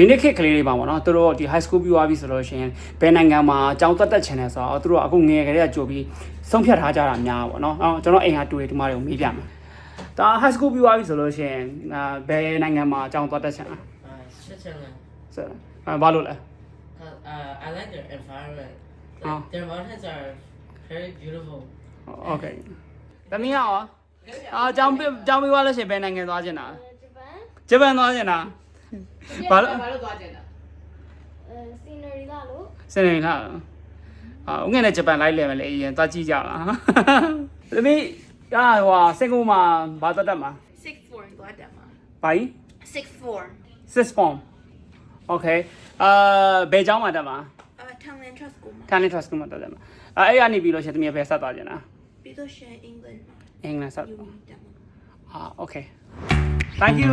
ဒီနေ့ခေတ်ကလေးတွေပါပေါ့နော်သူတို့ဒီ high school ပြီးသွားပြီဆိုလို့ရှိရင်ဘယ်နိုင်ငံမှာအကြောင်းတက်တက်ချင်တယ်ဆိုတော့သူတို့အခုငယ်ကလေးကကြိုပြီးဆုံးဖြတ်ထားကြတာများပေါ့နော်အော်ကျွန်တော်အိမ်ဟာတူတွေဒီမှာတွေကိုမေးပြမယ်ဒါ high school ပြီးသွားပြီဆိုလို့ရှိရင်ဘယ်နိုင်ငံမှာအကြောင်းတက်တက်ချင်လဲချက်ချင်တယ်ဆိုတော့ဘာလို့လဲ I like the environment like, their mountains are very beautiful okay တမီးရောအာအကြောင်းပြောင်းပြီးသွားလို့ရှိရင်ဘယ်နိုင်ငံသွားချင်တာဂျပန်ဂျပန်သွားချင်တာ ဘာလို့ဘာလို့သွားကျင်တာအဲစီနရီလာလို့စနေလားအာဦးငယ်နဲ့ဂျပန်လိုက်လဲမလဲအရင်သွားကြည့်ကြလားသမီးကဟိုစင်ကာပူမှာဘာတက်တက်မှာ sixth form သွားတယ်မှာဘာကြီး sixth form six form okay အာဘယ်ကျောင်းမှာတက်မှာအာ Thailand Trust School မှာ Talent Trust မှာတက်တယ်မှာအဲအဲ့ကနေပြီးလို့ရှိရင်သမီးကဘယ်ဆက်သွားချင်တာပြီးတော့ share England အင်္ဂလန်ဆက်ယူတယ်မှာအာ okay thank you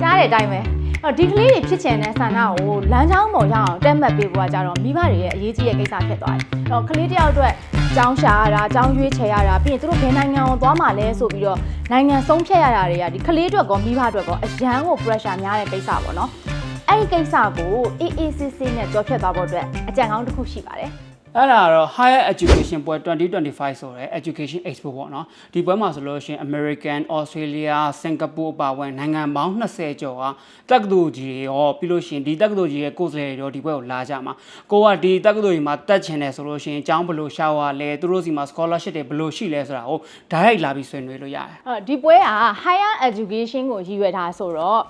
ကြားတဲ့အတိုင်းပဲ အဲ့တော့ဒီကလေးတွေဖြစ်ချင်တဲ့ဆန္ဒကိုလမ်းကြောင်းပေါ်ရအောင်တက်မှတ်ပေးဖို့ကကြတော့မိဘတွေရဲ့အရေးကြီးတဲ့ကိစ္စဖြစ်သွားတယ်အဲ့တော့ကလေးတစ်ယောက်အတွက်ကြောင်းရှာရတာကြောင်းရွေးချယ်ရတာပြီးရင်သူတို့ဘယ်နိုင်ငံကိုသွားမှာလဲဆိုပြီးတော့နိုင်ငံဆုံးဖြတ်ရတာတွေကဒီကလေးအတွက်ကောမိဘအတွက်ကောအရန်ကို pressure များတဲ့ကိစ္စပေါ့နော်အဲ့ဒီကိစ္စကိုအေးအေးဆေးဆေးနဲ့ကြော်ဖြတ်သွားဖို့အတွက်အကြံကောင်းတစ်ခုရှိပါတယ် အဲ့ဒါကတော့ Higher Education ပွဲ2025ဆိုတဲ့ Education Expo ပေါ့နော်ဒီပွဲမှာဆိုလို့ရှိရင် American, Australia, Singapore အပါအဝင်နိုင်ငံပေါင်း20ကျော်ကတက္ကသိုလ်ကြီးတွေရောပြီးလို့ရှိရင်ဒီတက္ကသိုလ်ကြီးရဲ့ကိုယ်စားလှယ်တွေရောဒီပွဲကိုလာကြမှာကိုကဒီတက္ကသိုလ်ကြီးမှာတက်ချင်တယ်ဆိုလို့ရှိရင်အကြောင်းဘယ်လိုရှာဝါလဲသူတို့စီမှာ scholarship တွေဘယ်လိုရှိလဲဆိုတာကို direct လာပြီးဆွေးနွေးလို့ရတယ်အဲ့တော့ဒီပွဲက higher education ကိုရည်ရွယ်ထားဆိုတော့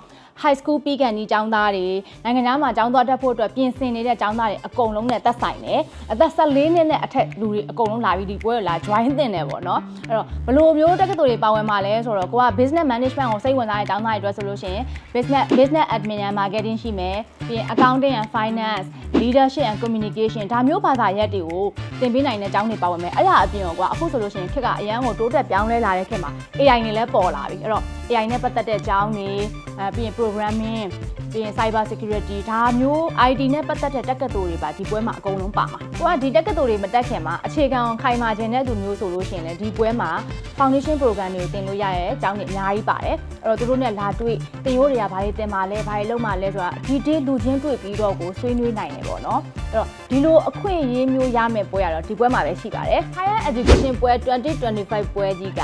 high school ပြီးကန်ဒီကျောင်းသားတွေနိုင်ငံသားမှာကျောင်းသွားတက်ဖို့အတွက်ပြင်ဆင်နေတဲ့ကျောင်းသားတွေအကုန်လုံးနဲ့သက်ဆိုင်တယ်အသက်14နှစ်နဲ့အထက်လူတွေအကုန်လုံးလာပြီးဒီပွဲကိုလာ join သင့်တယ်ပေါ့နော်အဲ့တော့ဘယ်လိုမျိုးတက္ကသိုလ်တွေပါဝင်မှာလဲဆိုတော့ကိုက business management ကိုစိတ်ဝင်စားတဲ့ကျောင်းသားတွေအတွက်ဆိုလို့ရှိရင် business business admin and marketing ရှိမယ်ပြီးရင် accounting and finance leadership and communication ဒါမျိုးဘာသာရပ်တွေကိုသင်ပေးနိုင်တဲ့ကျောင်းတွေပါဝင်မယ်အဲ့ဒါအပြင်တော့ကွာအခုဆိုလို့ရှိရင်ခေတ်ကအရန်ကိုတိုးတက်ပြောင်းလဲလာတဲ့ခေတ်မှာ AI တွေလည်းပေါ်လာပြီအဲ့တော့ AI နဲ့ပတ်သက်တဲ့ကျောင်းတွေအဲပြီးရင် programming ပြီးရင် cyber security ဒါမျိုး ID နဲ့ပတ်သက်တဲ့တက္ကသိုလ်တွေပါဒီပွဲမှာအကုန်လုံးပါမှာ။ကိုကဒီတက္ကသိုလ်တွေမတက်ခင်မှာအခြေခံခိုင်မာခြင်းတဲ့သူမျိုးဆိုလို့ရှိရင်လည်းဒီပွဲမှာ foundation program တွေကိုသင်လို့ရရဲ့အကြောင်းတွေအများကြီးပါတယ်။အဲ့တော့သူတို့နဲ့လာတွေ့သင်ရိုးတွေကဘာတွေသင်ပါလဲဘာတွေလုပ်မှလဲဆိုတာဒီတေးလူချင်းတွေ့ပြီးတော့ကိုဆွေးနွေးနိုင်တယ်ပေါ့နော်။အဲ့တော့ဒီလိုအခွင့်အရေးမျိုးရမယ့်ပွဲကတော့ဒီပွဲမှာပဲရှိပါတယ်။ Higher Education ပွဲ2025ပွဲကြီးက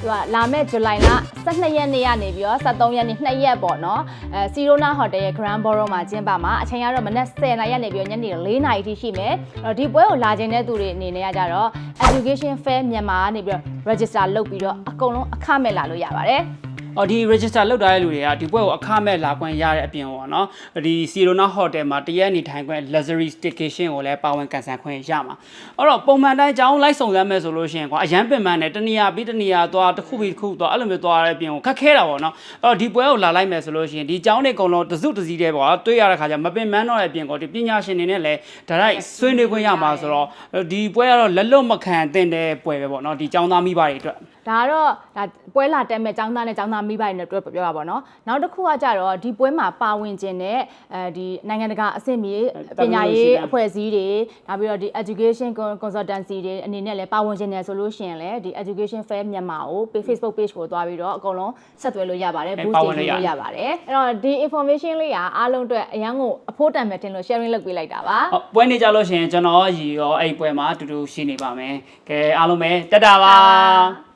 သူကလာမယ့်ဇူလိုင်လ12ရက်နေ့ကနေပြီးတော့23ရက်နေ့2ရက်ပေါ့နော်။အဲစီရိုနာဟိုတယ်ရဲ့ Grand Ballroom မှာကျင်းပမှာအချိန်ကတော့မနက်10:00နာရီကနေပြီးတော့ညနေ4:00နာရီထိရှိမယ်။အဲ့တော့ဒီပွဲကိုလာခြင်းတဲ့သူတွေအနေနဲ့ကကြတော့ Education Fair မြန်မာကနေပြီးတော့ register လုပ်ပြီးတော့အကုန်လုံးအခမဲ့လာလို့ရပါတယ်။ အော်ဒီ register လုပ်ထားတဲ့လူတွေကဒီပွဲကိုအခမဲ့လာခွင့်ရတဲ့အပြင်ပေါ့နော်ဒီ Sirona Hotel မှာတရက်နေထိုင်ခွင့် luxury staycation ကိုလည်းပါဝင်ကန်ဆယ်ခွင့်ရမှာအဲ့တော့ပုံမှန်တိုင်းအကြောင်းလိုက်စုံစမ်းမယ်ဆိုလို့ရှိရင်ကွာအရန်ပင်ပန်းနဲ့တနေရာပြီးတနေရာသွားတစ်ခုပြီးတစ်ခုသွားအဲ့လိုမျိုးသွားရတဲ့အပြင်ကိုခက်ခဲတာပေါ့နော်အဲ့တော့ဒီပွဲကိုလာလိုက်မယ်ဆိုလို့ရှိရင်ဒီအကြောင်းတွေအကုန်လုံးတစုတစည်းတည်းပေါ့တွေ့ရတဲ့ခါကျမပင်ပန်းတော့တဲ့အပြင်ကိုဒီပညာရှင်တွေနဲ့လည်းဒါရိုက်ဆွေးနွေးခွင့်ရမှာဆိုတော့ဒီပွဲကတော့လက်လွတ်မခံသင့်တဲ့ပွဲပဲပေါ့နော်ဒီအကြောင်းသားမိဘတွေအတွက် ဒါကတော့ဒါပွဲလာတက်မဲ့ចောင်းသားနဲ့ចောင်းသားမိဘတွေနဲ့တွေ့ပြောပါပါတော့နောက်တစ်ခုကကြတော့ဒီပွဲမှာပါဝင်ခြင်းနဲ့အဲဒီနိုင်ငံတကာအဆင့်မြေပညာရေးအဖွဲ့အစည်းတွေဒါပြီးတော့ဒီ education consultancy တွေအနေနဲ့လည်းပါဝင်ခြင်းနဲ့ဆိုလို့ရှိရင်လည်းဒီ education fair မြန်မာကို Facebook page ကိုသွားပြီးတော့အကုန်လုံးဆက်သွယ်လို့ရပါတယ် boost တင်လို့ရပါတယ်အဲ့တော့ဒီ information လေးကအားလုံးအတွက်အရန်ကိုအဖို့တန်မဲ့တင်လို့ sharing လုပ်ပေးလိုက်တာပါဟုတ်ပွဲနေကြလို့ရှိရင်ကျွန်တော်ရီရောအဲ့ဒီပွဲမှာအတူတူရှိနေပါမယ်ကဲအားလုံးပဲတက်တာပါ